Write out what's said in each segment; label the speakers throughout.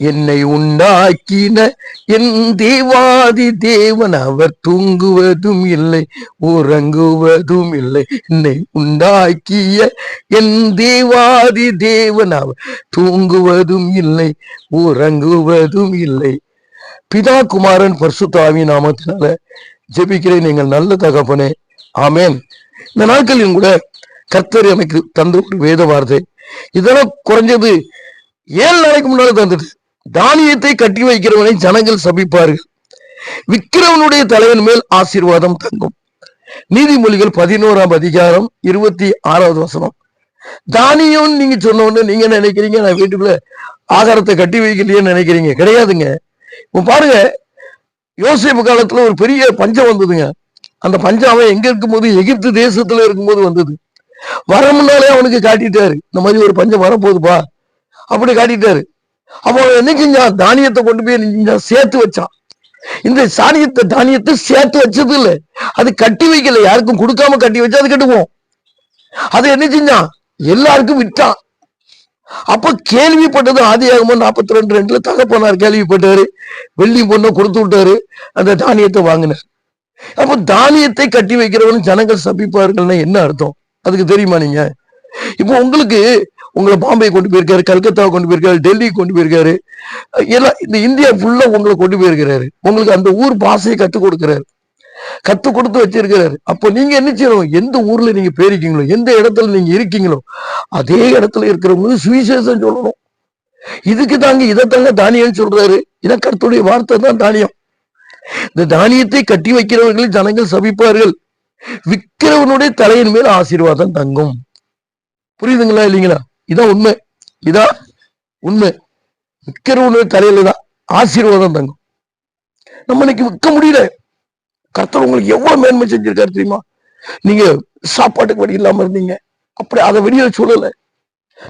Speaker 1: என்னை உண்டாக்கின என் தேவாதி தேவன் அவர் தூங்குவதும் இல்லை உறங்குவதும் இல்லை. என்னை உண்டாக்கிய என் தேவாதி தேவன் அவர் தூங்குவதும் இல்லை உறங்குவதும் இல்லை. பிதா குமாரன் பர்சுத்தாவி நாமத்தினால ஜெபிக்கிறேன் நீங்கள் நல்ல தகப்பனே. ஆமேன். இந்த நாட்களிலும் கூட கர்த்தர் எனக்கு தந்த ஒரு வேத வார்த்தை இதெல்லாம் குறைஞ்சது ஏழு நாளைக்கு முன்னால தந்துட்டு தானியத்தை கட்டி வைக்கிறவனை ஜனங்கள் சபிப்பார்கள். விக்கிரவனுடைய தலைவன் மேல் ஆசீர்வாதம் தங்கும். நீதிமொழிகள் பதினோராம் அதிகாரம் இருபத்தி ஆறாவது வசனம். தானியம் நீங்க சொன்ன உடனே நீங்க என்ன நினைக்கிறீங்க? நான் வீட்டுக்குள்ள ஆகாரத்தை கட்டி வைக்கலையேன்னு நினைக்கிறீங்க. கிடையாதுங்க. இப்ப பாருங்க யோசிப்பு காலத்துல ஒரு பெரிய பஞ்சம் வந்ததுங்க. அந்த பஞ்சம் அவன் எங்க இருக்கும்போது? எகிப்து தேசத்துல இருக்கும்போது வந்தது. வர முன்னாலே அவனுக்கு காட்டிட்டாரு. இந்த மாதிரி ஒரு பஞ்சம் வரப்போகுதுப்பா. அப்படி காட்டிட்டாரு. அப்போ அவன் என்ன செஞ்சான்? தானியத்தை கொண்டு போய் என்ன சேர்த்து வச்சான். இந்த சாணியத்தை தானியத்தை சேர்த்து வச்சது இல்ல. அது கட்டி வைக்கல. யாருக்கும் கொடுக்காம கட்டி வச்சா அது கட்டுவோம். அது என்ன செஞ்சான்? எல்லாருக்கும் விட்டான் அப்ப கேள்விப்பட்டது ஆதியாகமம் நாற்பத்தி ரெண்டு ரெண்டுல தகப்பனார் கேள்விப்பட்டாரு. வெள்ளி பொண்ணை கொடுத்து விட்டாரு. அந்த தானியத்தை வாங்கினார். அப்ப தானியத்தை கட்டி வைக்கிறவன் ஜனங்கள் சபிப்பார்கள்னா என்ன அர்த்தம்? அதுக்கு தெரியுமா நீங்க? இப்போ உங்களுக்கு உங்களை பாம்பே கொண்டு போயிருக்காரு கல்கத்தாவை கொண்டு போயிருக்காரு டெல்லி கொண்டு போயிருக்காரு. எல்லாம் இந்த இந்தியா ஃபுல்லா உங்களை கொண்டு போயிருக்கிறாரு. உங்களுக்கு அந்த ஊர் பாஷையை கற்றுக் கொடுக்கிறாரு. கத்து கொடுத்து வச்சிருக்கிறாரு. அப்போ நீங்க என்ன செய்யணும்? எந்த ஊர்ல நீங்க போயிருக்கீங்களோ எந்த இடத்துல நீங்க இருக்கீங்களோ அதே இடத்துல இருக்கிறவங்களுக்கு சுவிசேஷம் சொல்லணும். இதுக்கு தாங்க இதைத்தாங்க தானியம் சொல்றாரு. இதை கருத்துடைய வார்த்தை தான் தானியம். இந்த தானியத்தை கட்டி வைக்கிறவர்களை ஜனங்கள் சபிப்பார்கள். விக்கிறவனுடைய தலையின் மேல் ஆசீர்வாதம் தங்கும். புரியுதுங்களா இல்லைங்களா? இதான் உண்மை. இதான் உண்மை. விற்கிறவனு கரையில தான் ஆசீர்வாதம் தங்கும். நம்ம இன்னைக்கு விற்க முடியல. கர்த்தர் உங்களுக்கு எவ்வளவு மேன்மை செஞ்சிருக்காரு தெரியுமா? நீங்க சாப்பாட்டுக்கு வழி இல்லாம இருந்தீங்க. அப்படி அதை வெளியே சொல்லல.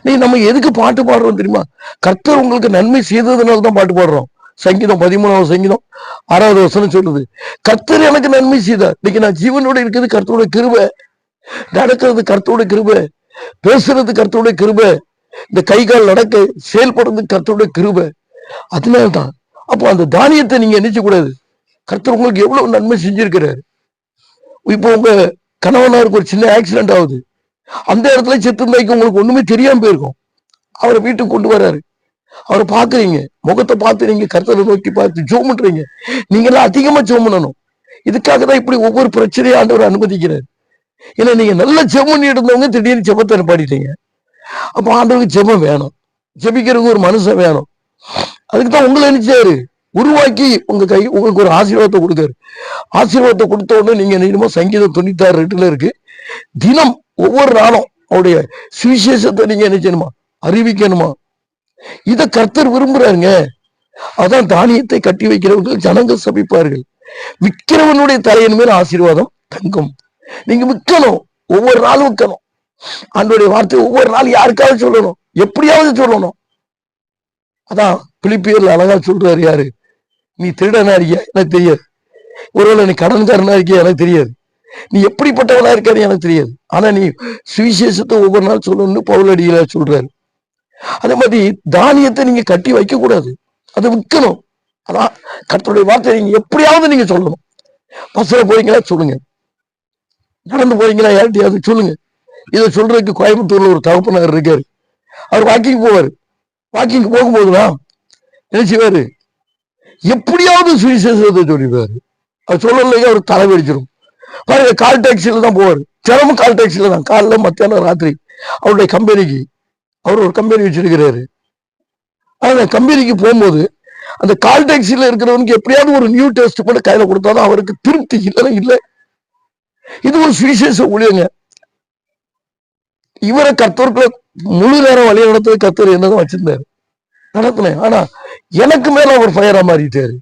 Speaker 1: நீ நம்ம எதுக்கு பாட்டு பாடுறோம் தெரியுமா? கர்த்தர் உங்களுக்கு நன்மை செய்ததுனால தான் பாட்டு பாடுறோம். சங்கீதம் பதிமூணாவது சங்கீதம் ஆறாவது வசனம் சொல்லுது. கர்த்தர் எனக்கு நன்மை செய்தார். இன்னைக்கு நான் ஜீவனோட இருக்கிறது கர்த்தரோட கிருப. நடக்கிறது கர்த்தரோட கிருபை. பேசுறது கருத்துடைய கிருபை. இந்த கை கால் நடக்க செயல்படுறது கருத்துடைய கிருபை. அதனால்தான் அப்போ அந்த தானியத்தை நீங்க நினைச்ச கூடாது கர்த்தர் உங்களுக்கு எவ்வளவு நன்மை செஞ்சிருக்கிறாரு. இப்போ உங்க கணவனாருக்கு ஒரு சின்ன ஆக்சிடென்ட் ஆகுது. அந்த இடத்துல செத்து இருந்தாய்க்கு உங்களுக்கு ஒண்ணுமே தெரியாம போயிருக்கும். அவரை வீட்டுக்கு கொண்டு வர்றாரு அவரை பாக்குறீங்க முகத்தை பார்த்து நீங்க கர்த்தரை நோக்கி பார்த்து ஜோம் பண்றீங்க. நீங்க எல்லாம் அதிகமா ஜோம் பண்ணணும். இதுக்காக தான் இப்படி ஒவ்வொரு பிரச்சனையும் ஆண்டவர் அனுமதிக்கிறார். ஏன்னா நீங்க நல்ல ஜெபம் பண்ணி இருந்தவங்க திடீர்னு ஜெபத்தை பாடிட்டீங்க. அப்ப ஆண்டவருக்கு ஜெபம் வேணும். ஜெபிக்கிறதுக்கு ஒரு மனுஷன் வேணும். அதுக்கு தான் உங்களை நினைச்சாரு. உருவாக்கி உங்க கை உங்களுக்கு ஒரு ஆசீர்வாதத்தை கொடுக்காரு ஆசீர்வாதத்தை கொடுத்த உடனே நீங்க என்னமோ சங்கீதம் தொண்ணூத்தாறு ரெண்டுல இருக்கு. தினம் ஒவ்வொரு நாளும் அவருடைய சுவிசேஷத்தை நீங்க என்ன செய்யணுமா அறிவிக்கணுமா? இத கர்த்தர் விரும்புறாருங்க. அதான் தானியத்தை கட்டி வைக்கிறவர்கள் ஜனங்கள் சபிப்பார்கள். விற்கிறவனுடைய தலையின் மேல் ஆசீர்வாதம் தங்கும். நீங்க விற்கணும். ஒவ்வொரு நாளும் விற்கணும். அன்றைய வார்த்தை ஒவ்வொரு நாள் யாருக்காவது சொல்லணும். எப்படியாவது சொல்லணும். அதான் பிலிப்பியர்ல அழகா சொல்றாரு யாரு? நீ திருடனா இருக்கியா? எனக்கு தெரியாது. ஒருவேளை நீ கடன்காரனா இருக்கியா? எனக்கு தெரியாது. நீ எப்படிப்பட்டவனா இருக்காரு எனக்கு தெரியாது. ஆனா நீ சுவிசேஷத்தை ஒவ்வொரு நாள் சொல்லணும்னு பவுலடியில சொல்றாரு. அதே மாதிரி தானியத்தை நீங்க கட்டி வைக்க கூடாது அதை விற்கணும். அதான் கர்த்தருடைய வார்த்தை நீங்க எப்படியாவது நீங்க சொல்லணும். பஸ்ல போறீங்களா? சொல்லுங்க. நடந்து போறீங்களா? யார்கிட்டயாவது சொல்லுங்க. இதை சொல்றதுக்கு கோயம்புத்தூர்ல ஒரு தகப்பனார் இருக்காரு. அவர் வாக்கிங் போவார். வாக்கிங் போகும்போதுதான் என்ன செய்வாரு? எப்படியாவது சுவிசேஷத்தை சொல்லிடுவாரு. அவர் சொல்லலையே அவர் தலை வெடிச்சிடும் பாருங்க கால் டாக்ஸில தான் போவார். தினமும் கால் டாக்ஸில தான். காலைல மத்தியானம் ராத்திரி. அவருடைய கம்பெனிக்கு அவர் ஒரு கம்பெனி வச்சிருக்கிறாரு. அந்த கம்பெனிக்கு போகும்போது அந்த கால் டாக்ஸில இருக்கிறவனுக்கு எப்படியாவது ஒரு நியூ டெஸ்ட் கூட கையில கொடுத்தாதான் அவருக்கு திருப்தி. இல்லைன்னா இல்லை. இது ஒரு சுவிசேஷ ஊழியங்க. இவரை கர்த்தருக்குள்ள முழு நேரம் வழி நடத்தது கர்த்தர் என்னதான் வச்சிருந்தாரு. நடத்தினேன். ஆனா எனக்கு மேல அவர் ஃபயரா மாறிட்டாரு.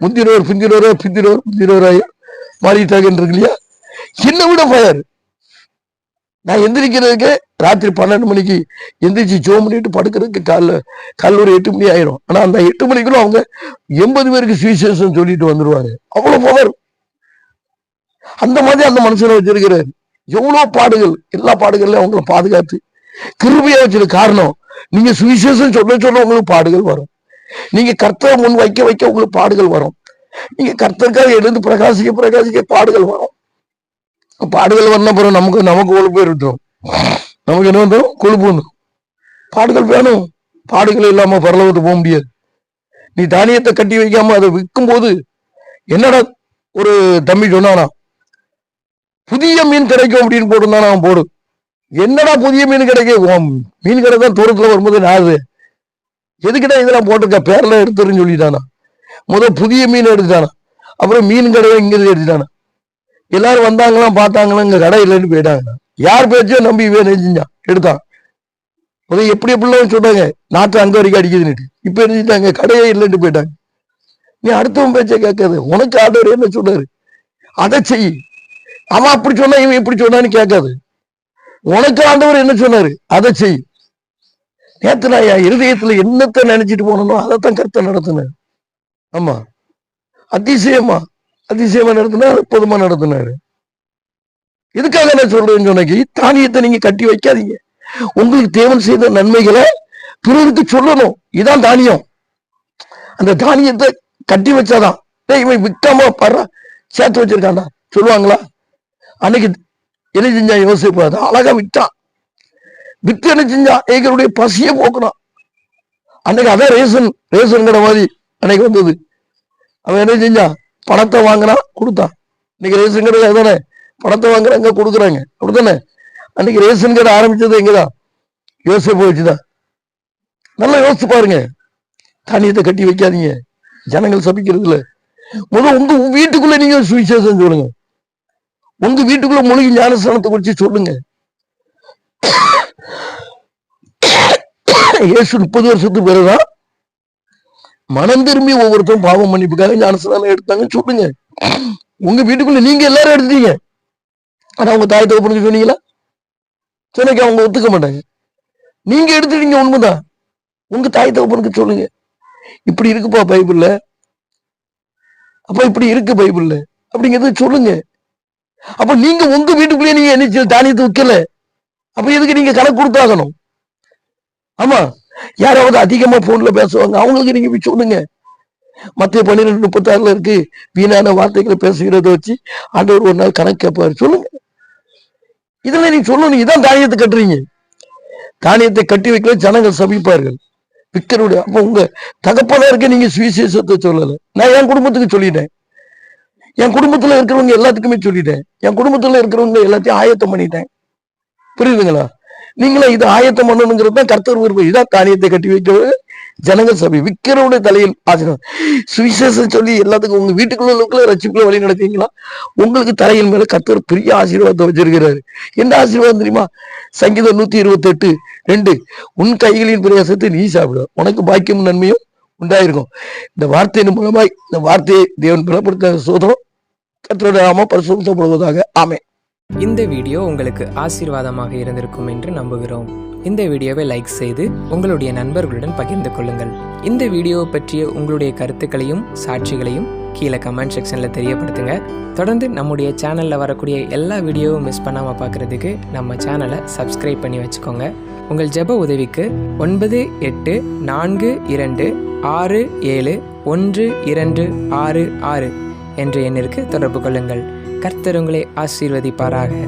Speaker 1: முந்தினோர் பிந்தினோரோ பிந்தினோர் முந்தினோராய் மாறிட்டாங்கன்னு இல்லையா? என்னை விட ஃபயர் நான் எந்திரிக்கிறதுக்கு ராத்திரி பன்னெண்டு மணிக்கு எந்திரிச்சு ஜோ பண்ணிட்டு படுக்கிறதுக்கு காலைல காலைல ஒரு எட்டு மணி ஆயிரும். ஆனா அந்த எட்டு மணிக்குள்ள அவங்க எண்பது பேருக்கு சுவிசேஷம் சொல்லிட்டு வந்துருவாங்க. அவ்வளவு பவர் அந்த மாதிரி அந்த மனுஷனை வச்சிருக்கிறார் எவ்வளவு பாடுகள் எல்லா பாடுகள்லயும் அவங்களை பாதுகாத்து கிருபையா வச்சிருக்க காரணம் நீங்க சுவிசேஷம் சொல்ல சொல்ல உங்களுக்கு பாடுகள் வரும். நீங்க கர்த்தரை முன் வைக்க வைக்க உங்களுக்கு பாடுகள் வரும். நீங்க கர்த்தருக்காக எழுந்து பிரகாசிக்க பிரகாசிக்க பாடுகள் வரும். பாடுகள் வந்த பிறகு நமக்கு நமக்கு கொழுப்பு இருக்கும் நமக்கு என்ன வந்துடும் கொழுப்பு வந்துடும் பாடுகள் வேணும். பாடுகள் இல்லாம பரலவத்து போக முடியாது. நீ தானியத்தை கட்டி வைக்காம அதை விற்கும் போது என்னடா ஒரு தம்பி சொன்னானா? புதிய மீன் கிடைக்கும் அப்படின்னு போட்டிருந்தானா அவன் போடு. என்னடா புதிய மீன் கிடைக்கும் மீன் கடை தான் தூரத்தில் வரும்போது நாது எதுக்கிட்ட இதெல்லாம் போட்டிருக்க? பேரில் எடுத்துருன்னு சொல்லிட்டானா. முதல் புதிய மீன் எடுத்துட்டானா. அப்புறம் மீன் கடையை இங்கிருந்து எடுத்துட்டானா. எல்லாரும் வந்தாங்களாம் பார்த்தாங்களாம் இங்கே கடை இல்லைன்னு போயிட்டாங்க யார் பேச்சோ நம்பி இவன் செஞ்சான் எடுத்தான். முதல் எப்படி எப்படிலாம் சொன்னாங்க நாட்டு அங்கே வரைக்கும் அடிக்குதுன்னுட்டு. இப்போ என்ன கடையே இல்லைன்னு போயிட்டாங்க. நீ அடுத்தவன் பேச்சை கேட்காது. உனக்கு ஆண்டவர் என்ன சொல்றாரு? அதை செய். அவன் அப்படி சொன்னா இவன் இப்படி சொன்னான்னு கேட்காது. உனக்கு ஆண்டவர் என்ன சொன்னாரு? அதை செய். நேத்து நான் என் இருதயத்துல என்னத்தை நினைச்சிட்டு போனனோ அதைத்தான் கருத்தை நடத்தினேன் ஆமா. அதிசயமா அதிசயமா நடத்தினா அற்புதமா நடத்தினாரு. எதுக்காக நான் சொல்றேன்னு சொன்னக்கு தானியத்தை நீங்க கட்டி வைக்காதீங்க. உங்களுக்கு தேவன் செய்த நன்மைகளை பிறருக்கு சொல்லணும். இதான் தானியம். அந்த தானியத்தை கட்டி வச்சாதான். டேய் இவன் விற்காம படுற. சேர்த்து வச்சிருக்காண்டா சொல்லுவாங்களா? அன்னைக்கு என்ன செஞ்சான் யோசிப்பு அதை அழகா விட்டான் விட்டு என்ன செஞ்சான் எங்களுடைய பசியை போக்குனான் அன்னைக்கு அதான் ரேசன் ரேஷன் கடை மாதிரி அன்னைக்கு வந்தது. அவன் என்ன செஞ்சான் பணத்தை வாங்கினான் கொடுத்தான் இன்னைக்கு ரேஷன் கடை தானே பணத்தை வாங்குறாங்க கொடுக்குறாங்க. அப்படித்தானே? அன்னைக்கு ரேஷன் கடை ஆரம்பிச்சது எங்கதான் யோசிப்பு வச்சுதான் நல்லா யோசிச்சு பாருங்க. தானியத்தை கட்டி வைக்காதீங்க. ஜனங்கள் சபிக்கிறது இல்ல முதல் உங்க வீட்டுக்குள்ள நீங்க சுவிசேஷம் சொல்லுங்க. உங்க வீட்டுக்குள்ள மூலிகை ஞானஸ்தானத்தை குறிச்சு சொல்லுங்க. இயேசு முப்பது வருஷத்துக்கு பிறகுதான் மனம் திரும்பி ஒவ்வொருத்தரும் பாவம் மன்னிப்புக்காக ஞானஸ்தானம் எடுத்தாங்க. சொல்லுங்க. உங்க வீட்டுக்குள்ள நீங்க எல்லாரும் எடுத்தீங்க. ஆனா உங்க தாய் தகப்பனுக்கு சொன்னீங்களா? சொன்னக்கு அவங்க ஒத்துக்க மாட்டாங்க. நீங்க எடுத்துட்டீங்க உண்மைதான். உங்க தாய் தகப்பனுக்கு சொல்லுங்க. இப்படி இருக்குப்பா பைபிள்ல. அப்ப இப்படி இருக்கு பைபிள்ல. அப்படிங்கிறது சொல்லுங்க. அப்ப நீங்க உங்க வீட்டுக்குள்ளேயே நீங்க என்ன தானியத்தை வைக்கல? அப்ப எதுக்கு நீங்க கணக்கு கொடுத்தாகணும்? ஆமா. யாராவது அதிகமா போன்ல பேசுவாங்க. அவங்களுக்கு நீங்க போய் சொல்லுங்க. மத்திய பன்னிரெண்டு முப்பத்தாறுல இருக்கு. வீணான வார்த்தைகளை பேசுகிறத வச்சு ஆண்டவர் ஒரு நாள் கணக்கு கேட்பாரு. சொல்லுங்க. இதுல நீங்க சொல்லணும். இதான் தானியத்தை கட்டுறீங்க. தானியத்தை கட்டி வைக்கல ஜனங்கள் சபிப்பார்கள். விக்கருடைய அப்ப உங்க தகப்பனாருக்கு நீங்க சுவிசேஷத்தை சொல்லல. நான் என் குடும்பத்துக்கு சொல்லிட்டேன். என் குடும்பத்துல இருக்கிறவங்க எல்லாத்துக்குமே சொல்லிட்டேன். என் குடும்பத்துல இருக்கிறவங்க எல்லாத்தையும் ஆயத்தம் பண்ணிட்டேன். புரியுதுங்களா? நீங்களே இது ஆயத்தம் பண்ணணுங்கிறது தான் கர்த்தர் விருப்பம் இதான் தானியத்தை கட்டி வைக்கிறது ஜனங்க சபை விக்கிறவனுடைய தலையில் ஆசீர்வாதம். சுவிசேஷம் சொல்லி எல்லாத்துக்கும் உங்க வீட்டுக்குள்ள ரசிப்புல வழி நடத்தீங்களா உங்களுக்கு தலையில் மேல கர்த்தர் பெரிய ஆசீர்வாதத்தை வச்சிருக்கிறாரு. என்ன ஆசீர்வாதம் தெரியுமா? சங்கீதம் நூத்தி இருபத்தி எட்டு ரெண்டு உன் கைகளின் பிரயாசத்தை நீ சாப்பிடுவ உனக்கு பாக்கியம் நன்மையும் உண்டாயிருக்கும். இந்த வார்த்தையின் மூலமாய் இந்த வார்த்தையை தேவன் பலப்படுத்த சோதரம் கர்த்தருடைய நாம பரிசுத்தப்படுவதாக. ஆமே
Speaker 2: இந்த வீடியோ உங்களுக்கு ஆசீர்வாதமாக இருந்திருக்கும் என்று நம்புகிறோம். இந்த வீடியோவை லைக் செய்து உங்களுடைய நண்பர்களுடன் பகிர்ந்து கொள்ளுங்கள். இந்த வீடியோவை பற்றிய உங்களுடைய கருத்துக்களையும் சாட்சிகளையும் கீழே கமெண்ட் செக்ஷனில் தெரியப்படுத்துங்க. தொடர்ந்து நம்முடைய சேனலில் வரக்கூடிய எல்லா வீடியோவும் மிஸ் பண்ணாமல் பார்க்குறதுக்கு நம்ம சேனலை சப்ஸ்கிரைப் பண்ணி வச்சுக்கோங்க. உங்கள் ஜெப உதவிக்கு ஒன்பது எட்டு நான்கு இரண்டு ஆறு ஏழு ஒன்று இரண்டு ஆறு ஆறு என்ற எண்ணிற்கு தொடர்பு கொள்ளுங்கள். கர்த்தர் உங்களை ஆசீர்வதிப்பாராக.